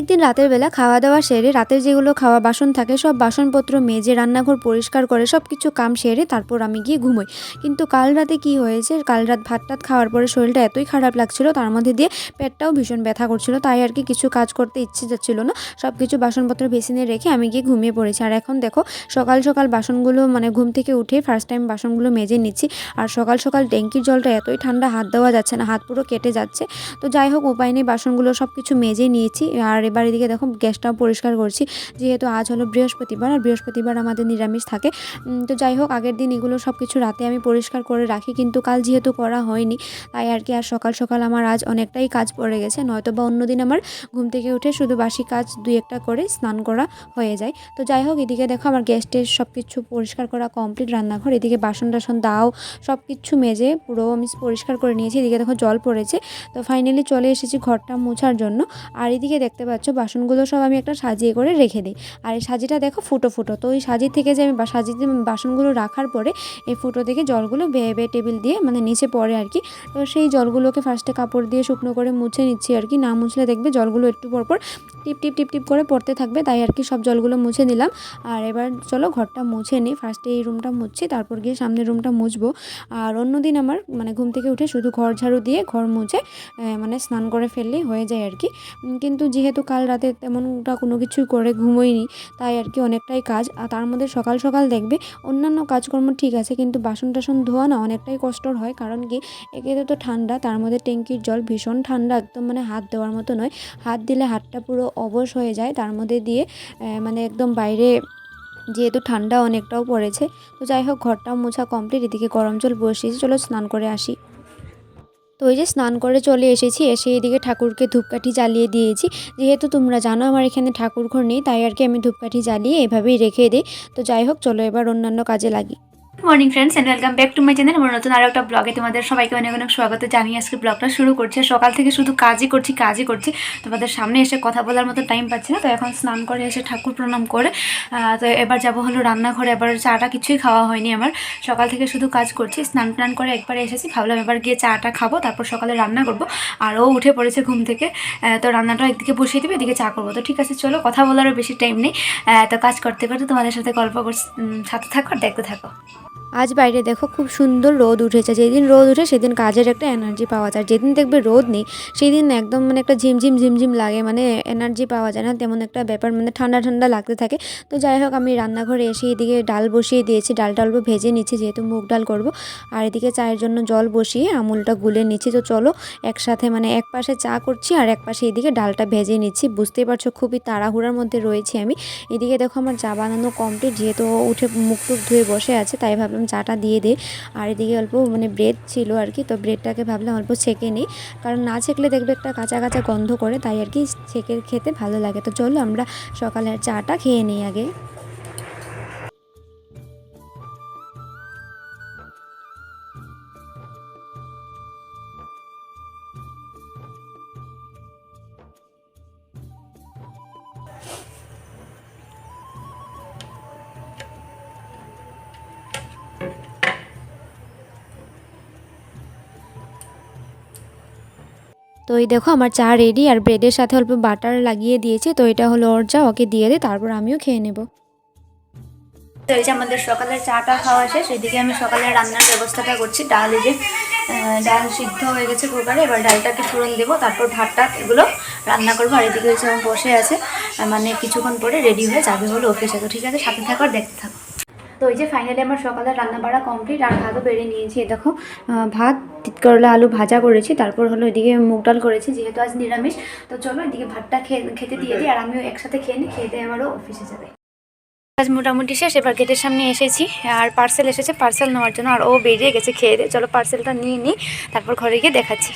প্রত্যেক দিন রাতের বেলা খাওয়া দাওয়া সেরে রাতের যেগুলো খাওয়া বাসন থাকে, সব বাসনপত্র মেজে, রান্নাঘর পরিষ্কার করে সব কিছু কাম সেরে তারপর আমি গিয়ে ঘুমোই। কিন্তু কাল রাতে কি হয়েছে? কাল রাত ভাত টাত খাওয়ার পরে শরীরটা এতই খারাপ লাগছিল, তার মধ্যে দিয়ে পেটটাও ভীষণ ব্যথা করছিল, তাই আর কি কিছু কাজ করতে ইচ্ছে যাচ্ছিল না। সব কিছু বাসনপত্র বেসিনে রেখে আমি গিয়ে ঘুমিয়ে পড়েছি। আর এখন দেখো, সকাল সকাল বাসনগুলো মানে ঘুম থেকে উঠে ফার্স্ট টাইম বাসনগুলো মেজে নিচ্ছি। আর সকাল সকাল ট্যাঙ্কির জলটা এতই ঠান্ডা, হাত দেওয়া যাচ্ছে না, হাত পুরো কেটে যাচ্ছে। তো যাই হোক, উপায় নেই, বাসনগুলো সব কিছু মেজে নিয়েছি। আর এবার এদিকে দেখো গ্যাসটাও পরিষ্কার করছি। যেহেতু আজ হলো বৃহস্পতিবার আর বৃহস্পতিবার আমাদের নিরামিষ থাকে। তো যাই হোক, আগের দিন এগুলো সব কিছু রাতে আমি পরিষ্কার করে রাখি, কিন্তু কাল যেহেতু করা হয়নি, তাই আর কি আর সকাল সকাল আমার আজ অনেকটাই কাজ পড়ে গেছে। নয়তো বা অন্যদিন আমার ঘুম থেকে উঠে শুধু বাসি কাজ দুই একটা করে স্নান করা হয়ে যায়। তো যাই হোক, এদিকে দেখো আমার গ্যাস টেস সব কিছু পরিষ্কার করা কমপ্লিট, রান্নাঘর, এদিকে বাসন টাসন দাও সব কিছু মেজে পুরো আমি পরিষ্কার করে নিয়েছি। এদিকে দেখো জল পড়েছে, তো ফাইনালি চলে এসেছি ঘরটা মোছার জন্য। আর এদিকে দেখতে পাচ্ছ বাসনগুলো সব আমি একটা সাজিয়ে করে রেখে দিই। আর এই সাজিটা দেখো ফুটো ফুটো। তো ওই সাজি থেকে যে আমি সাজিতে বাসনগুলো রাখার পরে এই ফুটো থেকে জলগুলো বেয়ে বেয়ে টেবিল দিয়ে মানে নিচে পড়ে আর কি। তো সেই জলগুলোকে ফার্স্টে কাপড় দিয়ে শুকনো করে মুছে নিচ্ছি আর কি। না মুছলে দেখবে জলগুলো একটু পর পর টিপ টিপ টিপ টিপ করে পড়তে থাকবে। তাই আর কি সব জলগুলো মুছে নিলাম। আর এবার চলো ঘরটা মুছে নিই। ফার্স্টে এই রুমটা মুছছি, তারপর গিয়ে সামনের রুমটা মুছবো। আর অন্যদিন আমার মানে ঘুম থেকে উঠে শুধু ঘর ঝাড়ু দিয়ে ঘর মুছে মানে স্নান করে ফেললেই হয়ে যায় আর কি। কিন্তু যেহেতু কাল রাতে তেমনটা কোনো কিছুই করে ঘুমোইনি তাই আর কি অনেকটাই কাজ। আর তার মধ্যে সকাল সকাল দেখবে অন্যান্য কাজকর্ম ঠিক আছে, কিন্তু বাসন টাসন ধোয়া না অনেকটাই কষ্টর হয়, কারণ কি একে তো ঠান্ডা, তার মধ্যে ট্যাঙ্কির জল ভীষণ ঠান্ডা, একদম মানে হাত দেওয়ার মতো নয়। হাত দিলে হাতটা পুরো অবশ হয়ে যায়, তার মধ্যে দিয়ে মানে একদম বাইরে যেহেতু ঠান্ডা অনেকটাও পড়েছে, তো যাই হোক ঘরটা মোছা কমপ্লিট, এদিকে গরম জল বসিয়েছি, চলো স্নান করে আসি। তো ওই যে স্নান করে চলে এসেছি, এসে এদিকে ঠাকুরকে ধূপকাঠি জ্বালিয়ে দিয়েছি। যেহেতু তোমরা জানো আমার এখানে ঠাকুর ঘর নেই, তাই আর কি আমি ধূপকাঠি জ্বালিয়ে এভাবেই রেখে দিই। তো যাই হোক, চলো এবার অন্যান্য কাজে লাগি। Morning friends and welcome back to my channel আমার নতুন আরও একটা ব্লগে তোমাদের সবাইকে অনেক অনেক স্বাগত। জানিয়ে আজকে ব্লগটা শুরু করছে। সকাল থেকে শুধু কাজই করছি কাজই করছি। তোমাদের সামনে এসে কথা বলার মতো টাইম পাচ্ছি না। তো এখন স্নান করে এসে ঠাকুর প্রণাম করে তো এবার যাব হলো রান্নাঘরে। এবার চাটা কিছুই খাওয়া হয়নি আমার। সকাল থেকে শুধু কাজ করছি। স্নান টান করে একবার এসেছি। ভাবলাম এবার গিয়ে চাটা খাব, তারপর সকালে রান্না করব। আর ও উঠে পড়েছে ঘুম থেকে। তো রান্নাটা একদিকে বসিয়ে দেবে, এদিকে চা করব। তো ঠিক আছে, চলো কথা বলারও বেশি টাইম নেই। তো কাজ করতে করতে তোমাদের সাথে গল্প সাথে থাকো আর দেখতে থাকো। আজ বাইরে দেখো খুব সুন্দর রোদ উঠেছে। যেদিন রোদ উঠে সেদিন কাজের একটা এনার্জি পাওয়া যায়। যেদিন দেখবে রোদ নেই সেই দিন একদম মানে একটা ঝিমঝিম ঝিমঝিম লাগে। মানে এনার্জি পাওয়া যায় না, তেমন একটা ব্যাপার মানে ঠান্ডা ঠান্ডা লাগতে থাকে। তো যাই হোক, আমি রান্নাঘরে এসে এদিকে ডাল বসিয়ে দিয়েছি। ডালটা অল্প ভেজে নিচ্ছি, যেহেতু মুগ ডাল করব। আর এদিকে চায়ের জন্য জল বসিয়ে আমুলটা গুলে নিচ্ছি। তো চলো একসাথে মানে এক পাশে চা করছি আর এক পাশে এদিকে ডালটা ভেজে নিচ্ছি। বুঝতেই পারছ, খুবই তাড়াহুড়ার মধ্যে রয়েছি আমি। এদিকে দেখো আমার চা বানানো কমপ্লিট যেহেতু উঠে মুখ টুক ধুয়ে বসে আছে, তাই ভাবলাম চাটা দিয়ে দে। আর এদিকে অল্প মানে ব্রেড ছিল আর কি, তো ব্রেডটাকে ভাবলাম অল্প ছেঁকে নিই। কারণ না ছেঁকলে দেখবে একটা কাঁচা কাঁচা গন্ধ করে, তাই আর কি ছেঁকে খেতে ভালো লাগে। তো চলো আমরা সকালের চাটা খেয়ে নিই আগে। তো এই দেখো আমার চা রেডি আর ব্রেডের সাথে অল্প বাটার লাগিয়ে দিয়েছে। তো এটা হলো ওর চা, ওকে দিয়ে দে, তারপর আমিও খেয়ে নেব। তো এই যে আমাদের সকালের চাটা খাওয়া শেষ, এদিকে আমি সকালে রান্নার ব্যবস্থাটা করছি। ডাল এই যে ডাল সিদ্ধ হয়ে গেছে কুকারে, এবার ডালটাকে ফোড়ন দেবো, তারপর ভাতটা এগুলো রান্না করব। আর এদিকে হচ্ছে বসে আছে মানে কিছুক্ষণ পরে রেডি হয়ে যাবে হলো অফিসে তো ঠিক আছে, সাথে থাকো আর দেখতে থাকো। তো এই যে ফাইনালি আমার সকালে রান্না বাড়া কমপ্লিট আর ভাতও বেড়ে নিয়েছি। দেখো ভাত তিত করলা, আলু ভাজা করেছি, তারপর হলো এদিকে মুগ ডাল করেছি, যেহেতু আজ নিরামিষ। তো চলো এদিকে ভাতটা খেয়ে, খেতে দিয়ে দিই, আর আমিও একসাথে খেয়ে নিই, খেয়ে দিয়ে আমারও অফিসে যাবে। কাজ মোটামুটি শেষ, এবার গেটের সামনে এসেছি, আর পার্সেল এসেছে পার্সেল নেওয়ার জন্য, আর ও বেরিয়ে গেছে খেয়ে দিয়ে। চলো পার্সেলটা নিয়ে নিই, তারপর ঘরে গিয়ে দেখাচ্ছি।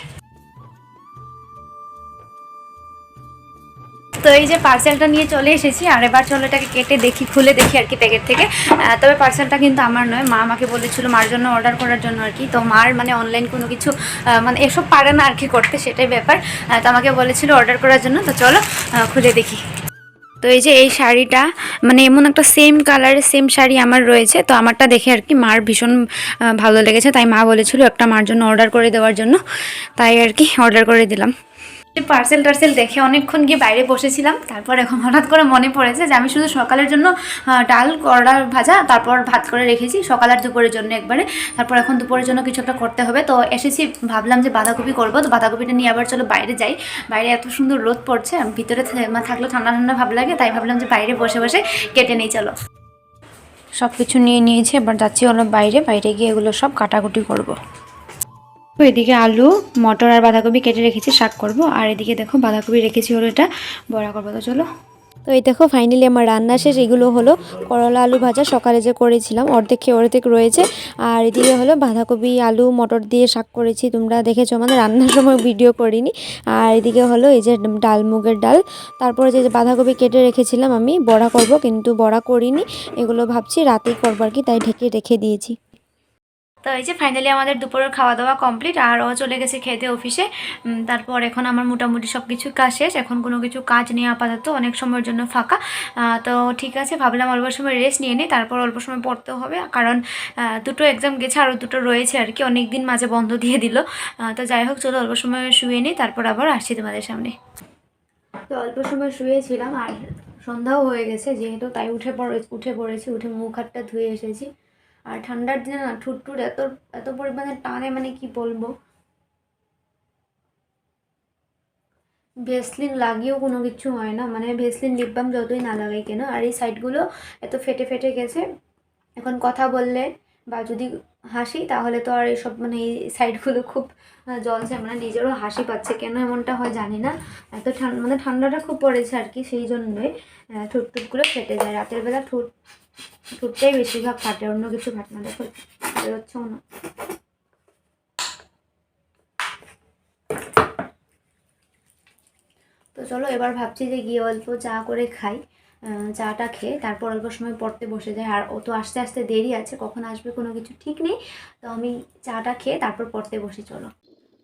তো এই যে পার্সেলটা নিয়ে চলে এসেছি, আর এবার চলো এটাকে কেটে দেখি, খুলে দেখি আর কি প্যাকেট থেকে। তবে পার্সেলটা কিন্তু আমার নয়, মা আমাকে বলেছিল মার জন্য অর্ডার করার জন্য আর কি। তো মার মানে অনলাইন কোনো কিছু মানে এসব পারে না আর কি করতে, সেটাই ব্যাপার। তো আমাকে বলেছিল অর্ডার করার জন্য, তো চলো খুলে দেখি। তো এই যে এই শাড়িটা মানে এমন একটা সেম কালারের সেম শাড়ি আমার রয়েছে, তো আমারটা দেখে আর কি মার ভীষণ ভালো লেগেছে। তাই মা বলেছিল একটা মার জন্য অর্ডার করে দেওয়ার জন্য, তাই আর কি অর্ডার করে দিলাম। পার্সেল টার্সেল দেখে অনেকক্ষণ গিয়ে বাইরে বসেছিলাম, তারপর এখন হঠাৎ করে মনে পড়েছে যে আমি শুধু সকালের জন্য ডাল, করলা ভাজা, তারপর ভাত করে রেখেছি, সকাল আর দুপুরের জন্য একবারে, তারপর এখন দুপুরের জন্য কিছু একটা করতে হবে। তো এসেছি, ভাবলাম যে বাঁধাকপি করব, তো বাঁধাকপিটা নিয়ে আবার চলো বাইরে যাই। বাইরে এত সুন্দর রোদ পড়ছে ভিতরে থাকলে ঠান্ডা ঠান্ডা ভাব লাগে, তাই ভাবলাম যে বাইরে বসে বসে কেটে নেই, চলো। সব কিছু নিয়ে নিয়েছি, এবার যাচ্ছি হলো বাইরে বাইরে গিয়ে এগুলো সব কাটাকুটি করব। তো এদিকে আলু, মটর আর বাঁধাকপি কেটে রেখেছি, শাক করব। আর এদিকে দেখো বাঁধাকপি রেখেছি হলো এটা, বড়া করব। তো চলো। তো এই দেখো ফাইনালি আমার রান্না শেষ। এগুলো হলো করলা, আলু ভাজা। সকালে যে করেছিলাম, অর্ধেক খেয়ে অর্ধেক রয়েছে। আর এদিকে হলো বাঁধাকপি, আলু, মটর দিয়ে শাক করেছি। তোমরা দেখেছ, আমাদের রান্নার সময় ভিডিও করিনি। আর এদিকে হলো এই যে ডাল, মুগের ডাল। তারপরে যে যে বাঁধাকপি কেটে রেখেছিলাম আমি, বড়া করব। কিন্তু বড়া করিনি। এগুলো ভাবছি রাতেই করব আর কি, তাই ঢেকে রেখে দিয়েছি। তো এই যে ফাইনালি আমাদের দুপুরের খাওয়া দাওয়া কমপ্লিট আর ও চলে গেছে খেতে অফিসে তারপর এখন আমার মোটামুটি সব কিছু কাজ শেষ, এখন কোনো কিছু কাজ নেই আপাতত, অনেক সময়ের জন্য ফাঁকা। তো ঠিক আছে, ভাবলাম অল্প সময় রেস্ট নিয়ে নিই, তারপর অল্প সময় পড়তেও হবে, কারণ দুটো এক্সাম গেছে আরও দুটো রয়েছে আর কি অনেক দিন মাঝে বন্ধ দিয়ে দিল। তো যাই হোক, চলো অল্প সময় শুয়ে নিই, তারপর আবার আসছি তোমাদের সামনে। তো অল্প সময় শুয়েছিলাম, আর সন্ধ্যাও হয়ে গেছে, যেহেতু তাই উঠে পড়ে, উঠে পড়েছি, উঠে মুখ হাতটা ধুয়ে এসেছি। আর ঠান্ডার দিনে না ঠুট ঠুট এত এত পরিমাণে টানে মানে কি বলব? ভেসলিন লাগিয়েও কোনো কিছু হয় না মানে ভেসলিন লিপ বাম যতই না লাগাই কেন আর এই সাইডগুলো এত ফেটে ফেটে গেছে। এখন কথা বললে বা যদি হাসি তাহলে তো আর এইসব মানে এই সাইডগুলো খুব জলছে মানে নিজেরও হাসি পাচ্ছে কেন এমনটা হয় জানি না। এত ঠান্ডা মানে ঠান্ডাটা খুব পড়েছে আর কি সেই জন্যই আহ, ঠোঁট টুটগুলো ফেটে যায়। রাতের বেলা ঠোঁট ঠোঁটটাই বেশিরভাগ ফাটে অন্য কিছু ফাটে না, দেখো, বেরোচ্ছেও না। তো চলো, এবার ভাবছি যে গিয়ে অল্প চা করে খাই চাটা খেয়ে, তারপর অল্প সময় পড়তে বসে যায় আর ও তো আস্তে আস্তে দেরি আছে, কখন আসবে কোনো কিছু ঠিক নেই। তো আমি চাটা খেয়ে তারপর পড়তে বসি, চলো।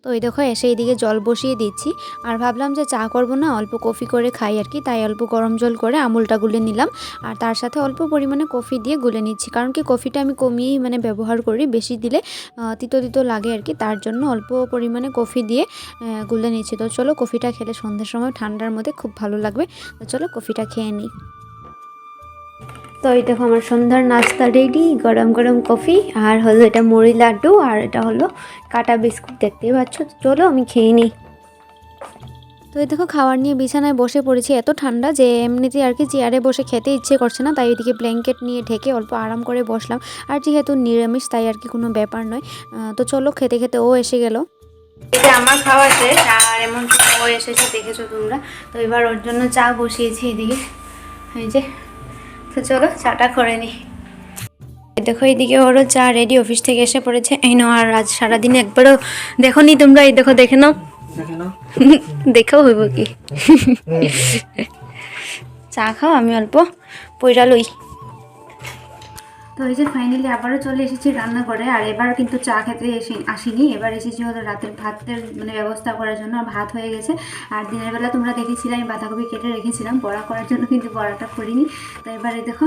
তো এই দেখো, এসে এইদিকে জল বসিয়ে দিচ্ছি। আর ভাবলাম যে চা করব না, অল্প কফি করে খাই আর কি, তাই অল্প গরম জল করে আমুলটা গুলে নিলাম। আর তার সাথে অল্প পরিমাণে কফি দিয়ে গুলে নিচ্ছি, কারণ কি কফিটা আমি কমিয়েই মানে ব্যবহার করি, বেশি দিলে তিতো তিতো লাগে আর কি, তার জন্য অল্প পরিমাণে কফি দিয়ে গুলে নিচ্ছি। তো চলো কফিটা খেলে সন্ধ্যের সময় ঠান্ডার মধ্যে খুব ভালো লাগবে। তো চলো কফিটা খেয়ে নিই। তো এই দেখো আমার সন্ধ্যার নাস্তা রেডি গরম গরম কফি আর হলো এটা মুড়ি লাড্ডু, আর এটা হলো কাটা বিস্কুট দেখতেই পাচ্ছ। চলো আমি খেয়ে নিই। তো এই দেখো খাবার নিয়ে বিছানায় বসে পড়েছি, এত ঠান্ডা যে এমনিতে আর কি চেয়ারে বসে খেতে ইচ্ছে করছে না, তাই ওইদিকে ব্ল্যাঙ্কেট নিয়ে ঢেকে অল্প আরাম করে বসলাম। আর যেহেতু নিরামিষ, তাই আর কি কোনো ব্যাপার নয়। তো চলো খেতে খেতে ও এসে গেল। এটা আমার খাওয়া শেষ, আর এমন ও এসেছে দেখেছ তোমরা? তো এবার ওর জন্য চা বসিয়েছি এদিকে। এই যে তো চলো চাটা করে নিই এই দেখো এইদিকে ওরও চা রেডি অফিস থেকে এসে পড়েছে। এই নো আর আজ সারাদিন একবারও দেখো নি তোমরা? এই দেখো দেখে নাও। দেখেও হইব কি? চা খাও আমি অল্প পয়রা লই। তো এই যে ফাইনালি আবারও চলে এসেছি রান্নাঘরে, আর এবার কিন্তু চা খেতে এসে আসিনি। এবার এসেছি হলো রাতের ভাতের মানে ব্যবস্থা করার জন্য ভাত হয়ে গেছে। আর দিনের বেলা তোমরা দেখেছিলে, আমি বাঁধাকপি কেটে রেখেছিলাম, বড়া করার জন্য কিন্তু বড়াটা করিনি। তো এবারে দেখো,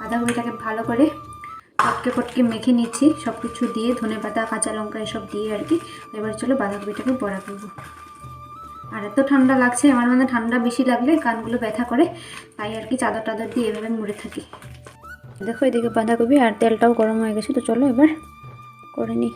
বাঁধাকপিটাকে ভালো করে পটকে পটকে মেখে নিচ্ছি সব কিছু দিয়ে ধনে পাতা, কাঁচা লঙ্কা এসব দিয়ে আর কি। এবার চলো বাঁধাকপিটাকে বড়া করব। আর এত ঠান্ডা লাগছে, আমার মানে ঠান্ডা বেশি লাগলে কানগুলো ব্যথা করে, তাই আর কি চাদর টাদর দিয়ে এভাবে মুড়ে থাকি। দেখো এদিকে বাঁধাকপি আর তেলটাও গরম হয়ে গেছে, তো চলো এবার করে নিই।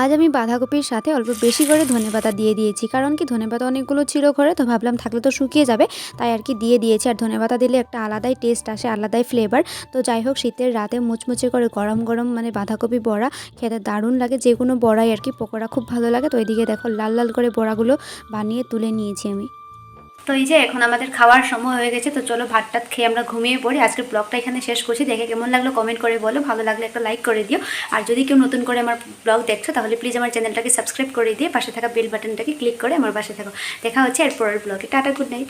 আজ আমি বাঁধাকপির সাথে অল্প বেশি করে ধনেপাতা দিয়ে দিয়েছি, কারণ কি ধনেপাতা অনেকগুলো ছিল ঘরে, তো ভাবলাম থাকলে তো শুকিয়ে যাবে, তাই আর কি দিয়ে দিয়েছি। আর ধনেপাতা দিলে একটা আলাদাই টেস্ট আসে, আলাদাই ফ্লেভার তো যাই হোক শীতের রাতে মুচমুচে করে গরম গরম মানে বাঁধাকপি বড়া খেতে দারুণ লাগে যে কোনো বড়াই আর কি পকোড়া খুব ভালো লাগে, তো এদিকে দেখো লাল লাল করে বড়াগুলো বানিয়ে তুলে নিয়েছি আমি। তো এই যে এখন আমাদের খাওয়ার সময় হয়ে গেছে, তো চলো ভাত টাত খেয়ে আমরা ঘুমিয়ে পড়ি। আজকের ব্লগটা এখানে শেষ করছি। দেখে কেমন লাগল কমেন্ট করে বলো। ভালো লাগলে একটা লাইক করে দিও। আর যদি কেউ নতুন করে আমার ব্লগ দেখছ, তাহলে প্লিজ আমার চ্যানেলটাকে সাবস্ক্রাইব করে দিয়ে পাশে থাকা বেল বাটনটাকে ক্লিক করে আমার পাশে থাকো। দেখা হচ্ছে এরপরের ব্লগে। Tata good night